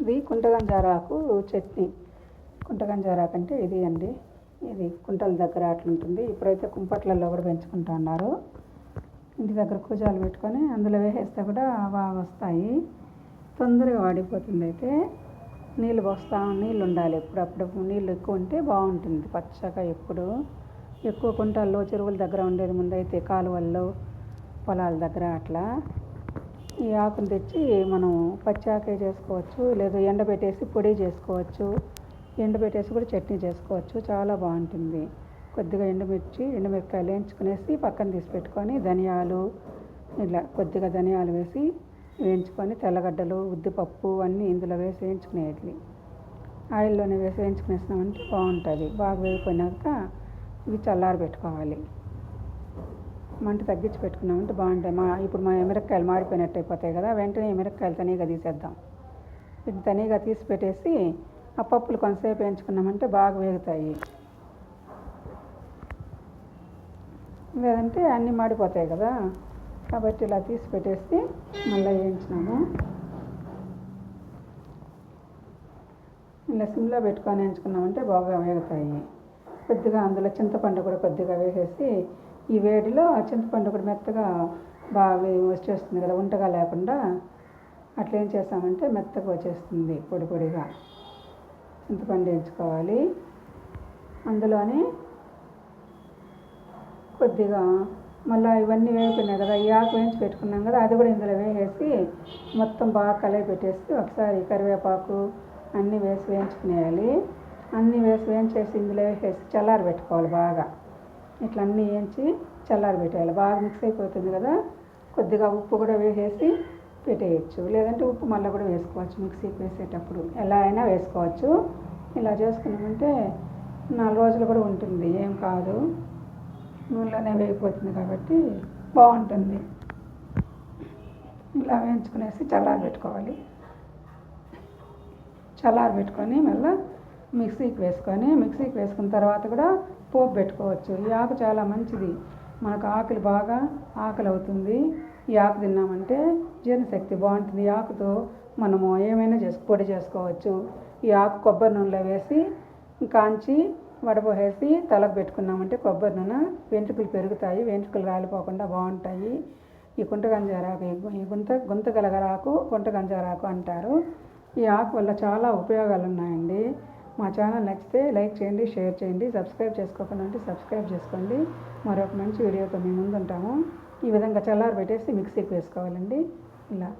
ఇది కుంటగంజారాకు చట్నీ. కుంటగంజారాకు అంటే ఇది అండి. ఇది కుంటల దగ్గర అట్లుంటుంది. ఇప్పుడైతే కుంపట్లలో కూడా పెంచుకుంటా ఉన్నారు ఇంటి దగ్గర కూజాలు పెట్టుకొని అందులో వేసేస్తే కూడా బాగా వస్తాయి. తొందరగా వాడిపోతుంది అయితే. నీళ్ళు పోస్తా నీళ్ళు ఉండాలి ఎప్పుడప్పుడు. నీళ్ళు ఎక్కువ ఉంటే బాగుంటుంది పచ్చగా ఎప్పుడు. ఎక్కువ కుంటల్లో చెరువుల దగ్గర ఉండేది ముందైతే కాలువల్లో పొలాల దగ్గర అట్లా. ఈ ఆకును తెచ్చి మనం పచ్చాకే చేసుకోవచ్చు లేదా ఎండబెట్టేసి పొడి చేసుకోవచ్చు ఎండబెట్టేసి కూడా చట్నీ చేసుకోవచ్చు. చాలా బాగుంటుంది. కొద్దిగా ఎండుమిర్చి ఎండుమిరపకాయలు వేయించుకునేసి పక్కన తీసి పెట్టుకొని ధనియాలు ఇలా కొద్దిగా ధనియాలు వేసి వేయించుకొని తెల్లగడ్డలు ఉద్దిపప్పు అన్నీ ఇందులో వేసి వేయించుకునేది ఆయిల్లోనే వేసి వేయించుకునేసినామంటే బాగుంటుంది. బాగా వేగిపోయినాక ఇవి చల్లారి పెట్టుకోవాలి మంట తగ్గించి పెట్టుకున్నామంటే బాగుంటాయి. మా ఇప్పుడు మా మిరపకాయలు మాడిపోయినట్టు అయిపోతాయి కదా వెంటనే ఈ తనీగా తీసేద్దాం. ఇది తనీగా తీసి పెట్టేసి ఆ పప్పులు కొంతసేపు వేయించుకున్నామంటే బాగా వేగుతాయి. లేదంటే అన్నీ మాడిపోతాయి కదా కాబట్టి ఇలా తీసి పెట్టేసి మళ్ళీ వేయించినాము. ఇలా సిమ్లో పెట్టుకొని వేయించుకున్నామంటే బాగా వేగుతాయి. కొద్దిగా అందులో చింతపండు కూడా కొద్దిగా వేసేసి ఈ వేడిలో చింతపండు కూడా మెత్తగా బాగా వచ్చేస్తుంది కదా ఉంటగా లేకుండా అట్లా ఏం చేస్తామంటే మెత్తగా వచ్చేస్తుంది పొడి పొడిగా. చింతపండు వేయించుకోవాలి. అందులోనే కొద్దిగా మళ్ళీ ఇవన్నీ వేగిపోయినాయి కదా ఈ ఆకు వేయించి పెట్టుకున్నాం కదా అది కూడా ఇందులో వేసేసి మొత్తం బాగా కలిపి పెట్టేసి ఒకసారి కరివేపాకు అన్నీ వేసి వేయించుకునేయాలి. అన్నీ వేసి వేయించేసి ఇందులో వేసేసి చల్లారి పెట్టుకోవాలి బాగా. ఇట్లా అన్నీ వేయించి చల్లారి పెట్టేయాలి. బాగా మిక్స్ అయిపోతుంది కదా. కొద్దిగా ఉప్పు కూడా వేసేసి పెట్టేయచ్చు. లేదంటే ఉప్పు మళ్ళీ కూడా వేసుకోవచ్చు మిక్సీకి వేసేటప్పుడు. ఎలా అయినా వేసుకోవచ్చు. ఇలా చేసుకున్నామంటే నాలుగు రోజులు కూడా ఉంటుంది. ఏం కాదు. నూనెలోనే వేగిపోతుంది కాబట్టి బాగుంటుంది. ఇలా వేయించుకునేసి చల్లారి పెట్టుకోవాలి. చల్లారి పెట్టుకొని మళ్ళీ మిక్సీకి వేసుకొని మిక్సీకి వేసుకున్న తర్వాత కూడా పోపు పెట్టుకోవచ్చు. ఈ ఆకు చాలా మంచిది. మనకు ఆకులు బాగా ఆకలి అవుతుంది ఈ ఆకు తిన్నామంటే జీర్ణశక్తి బాగుంటుంది. ఈ ఆకుతో మనము ఏమైనా చేసు పొడి చేసుకోవచ్చు. ఈ ఆకు కొబ్బరి నూనెలో వేసి కాంచి వడపోసేసి తలకు పెట్టుకున్నామంటే కొబ్బరి నూనె వెంట్రుకలు పెరుగుతాయి. వెంట్రుకలు రాలిపోకుండా బాగుంటాయి. ఈ కుంట గంజారాకు ఈ ఈ గుంత గుంత గలగరాకు కుంట గంజారాకు అంటారు. ఈ ఆకు వల్ల చాలా ఉపయోగాలు ఉన్నాయండి మా ఛానల్ నచ్చితే లైక్ చేయండి షేర్ చేయండి సబ్స్క్రైబ్ చేసుకోకుండా అంటే సబ్స్క్రైబ్ చేసుకోండి. మరొక మంచి వీడియోతో మేము ముందుంటాము ఈ విధంగా చల్లారి పెట్టేసి మిక్సీకి వేసుకోవాలండి. ఇలా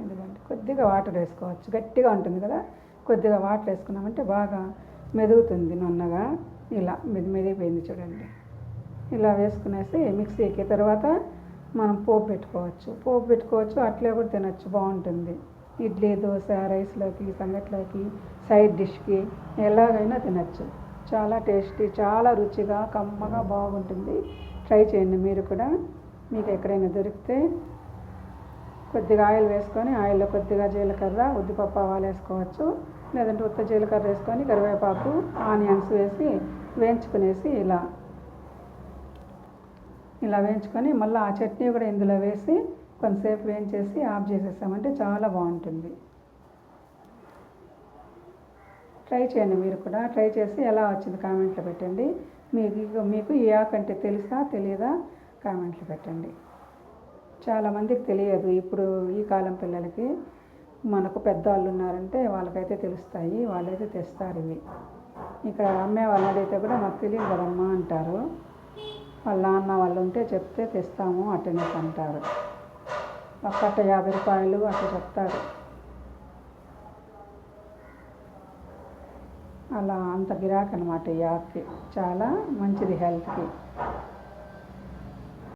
ఎందుకంటే కొద్దిగా వాటర్ వేసుకోవచ్చు. గట్టిగా ఉంటుంది కదా? కొద్దిగా వాటర్ వేసుకున్నామంటే బాగా మెదుగుతుంది నున్నగా. ఇలా మెది మెదిగిపోయింది చూడండి. ఇలా వేసుకునేసి మిక్సీకి తర్వాత మనం పోపు పెట్టుకోవచ్చు. పోపు పెట్టుకోవచ్చు. అట్లే కూడా తినచ్చు. బాగుంటుంది. ఇడ్లీ దోశ రైస్లోకి సంగట్లోకి సైడ్ డిష్కి ఎలాగైనా తినచ్చు. చాలా టేస్టీ చాలా రుచిగా కమ్మగా బాగుంటుంది. ట్రై చేయండి మీరు కూడా. మీకు ఎక్కడైనా దొరికితే కొద్దిగా ఆయిల్ వేసుకొని ఆయిల్లో కొద్దిగా జీలకర్ర ఉద్దిపప్పు ఆవాలు వేసుకోవచ్చు. లేదంటే ఉత్త జీలకర్ర వేసుకొని కరివేపాకు ఆనియన్స్ వేసి వేయించుకునేసి ఇలా. ఇలా వేయించుకొని మళ్ళీ ఆ చట్నీ కూడా ఇందులో వేసి కొంతసేపు వేయించేసి ఆఫ్ చేసేసామంటే చాలా బాగుంటుంది. ట్రై చేయండి మీరు కూడా. ట్రై చేసి ఎలా వచ్చింది కామెంట్లో పెట్టండి. మీకు మీకు ఈ యాప్ అంటే తెలుసా తెలియదా? కామెంట్లో పెట్టండి. చాలామందికి తెలియదు ఇప్పుడు ఈ కాలం పిల్లలకి. మనకు పెద్దవాళ్ళు ఉన్నారంటే వాళ్ళకైతే తెలుస్తాయి వాళ్ళైతే తెస్తారు ఇవి. ఇక్కడ అమ్మే వాళ్ళని అడిగితే కూడా మాకు తెలియదు కదమ్మా అంటారు. వాళ్ళ నాన్న వాళ్ళు ఉంటే చెప్తే తెస్తాము అటెండెన్స్ అంటారు. ఒక్కట యాభై రూపాయలు అట్లా చెప్తారు. అలా అంత గిరాక్ అనమాట ఈ యాప్కి. చాలా మంచిది హెల్త్కి.